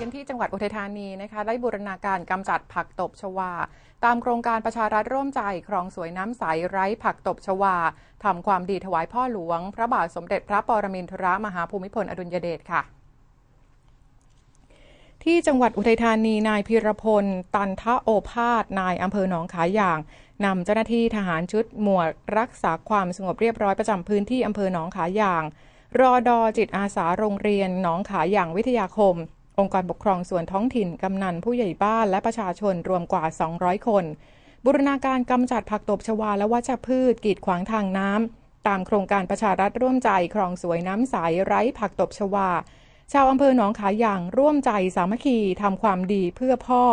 กันที่จังหวัดอุทัยธานีนะคะได้บูรณาการกำจัดผักตบชวา ตามโครงการประชารัฐร่วมใจครองสวยน้ำใสไร้ผักตบชวาทำความดีถวายพ่อหลวง พระบาทสมเด็จพระปรมินทรมหาภูมิพลอดุลยเดชค่ะที่จังหวัดอุทัยธานี นายพิรพล ตันทะโอภาส นายอำเภอหนองขายอย่างนำเจ้าหน้าที่ทหารชุดหมวดรักษาความสงบเรียบร้อยประจำพื้นที่อำเภอหนองขายอย่าง รอดอจิตอาสาโรงเรียนหนองขายอย่างวิทยาคม องค์กรปกครองส่วนท้องถิ่น กำนันผู้ใหญ่บ้านและประชาชนรวมกว่า 200 คน บูรณาการกำจัดผักตบชวาและวัชพืช กีดขวางทางน้ำ ตามโครงการประชารัฐร่วมใจครองสวยน้ำใสไร้ผักตบชวา ชาวอำเภอหนองขายอย่างร่วมใจสามัคคีทำความดีเพื่อพ่อ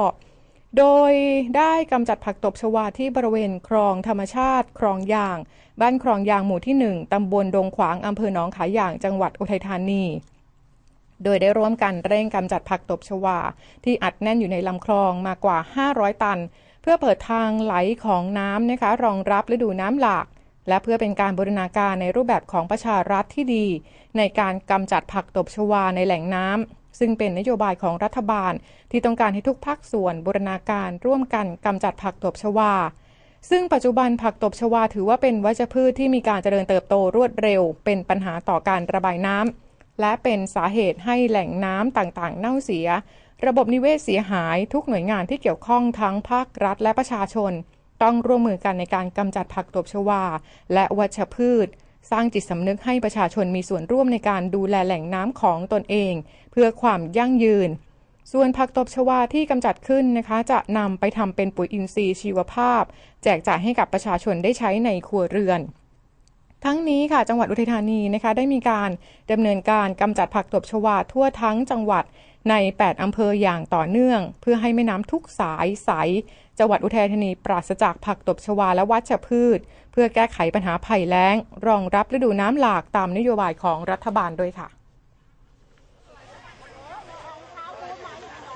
โดยได้กำจัดผักตบชวาที่บริเวณคลองธรรมชาติ คลองยาง บ้านคลองยางหมู่ที่ 1ตำบลดงขวางอำเภอหนองขายอย่างจังหวัดอุทัยธานี โดยได้ร่วมกันเร่งกำจัดผักตบชวา ที่อัดแน่นอยู่ในลำคลองมากว่า 500 ตัน เพื่อเปิดทางไหลของน้ำนะคะรองรับฤดูน้ำหลาก และเพื่อเป็นการบูรณาการในรูปแบบของประชารัฐที่ดี ในการกำจัดผักตบชวาในแหล่งน้ำซึ่งเป็นนโยบายของรัฐบาลที่ต้องการให้ทุกภาคส่วนบูรณาการร่วมกันกำจัดผักตบชวา ซึ่งปัจจุบันผักตบชวาถือว่าเป็นวัชพืชที่มีการเจริญเติบโตรวดเร็ว เป็นปัญหาต่อการระบายน้ำ และเป็นสาเหตุให้แหล่งน้ำต่างๆ เน่าเสีย ระบบนิเวศเสียหายทุกหน่วยงานที่เกี่ยวข้องทั้งภาครัฐและประชาชน ต้องร่วมมือกันในการกำจัดผักตบชวา และวัชพืช สร้างจิตสำนึกให้ประชาชนมีส่วนร่วมในการดูแลแหล่งน้ำของตนเอง เพื่อความยั่งยืน ส่วนผักตบชวาที่กำจัดขึ้นนะคะ จะนำไปทำเป็นปุ๋ยอินทรีย์ชีวภาพ แจกจ่ายให้กับประชาชนได้ใช้ในครัวเรือน ทั้งนี้ค่ะจังหวัดอุทัยธานีนะคะได้มีการดำเนินการกำจัดผักตบชวาทั่วทั้งจังหวัดใน 8 อำเภออย่างต่อเนื่อง เพื่อให้แม่น้ำทุกสายใส จังหวัดอุทัยธานีปราศจากผักตบชวาและวัชพืช เพื่อแก้ไขปัญหาภัยแล้ง รองรับฤดูน้ำหลากตามนโยบายของรัฐบาลด้วยค่ะ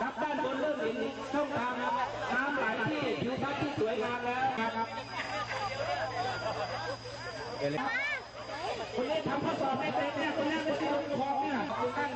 รับด้านบนเริ่มเห็นช่องทางน้ำไหลที่ทิวทัศน์ที่สวยงามแล้วครับ เลยคนนี้ทำข้อสอบไม่เป็นเนี่ยคนนี้ไม่ใช่รถกระบะเนี่ยตั้ง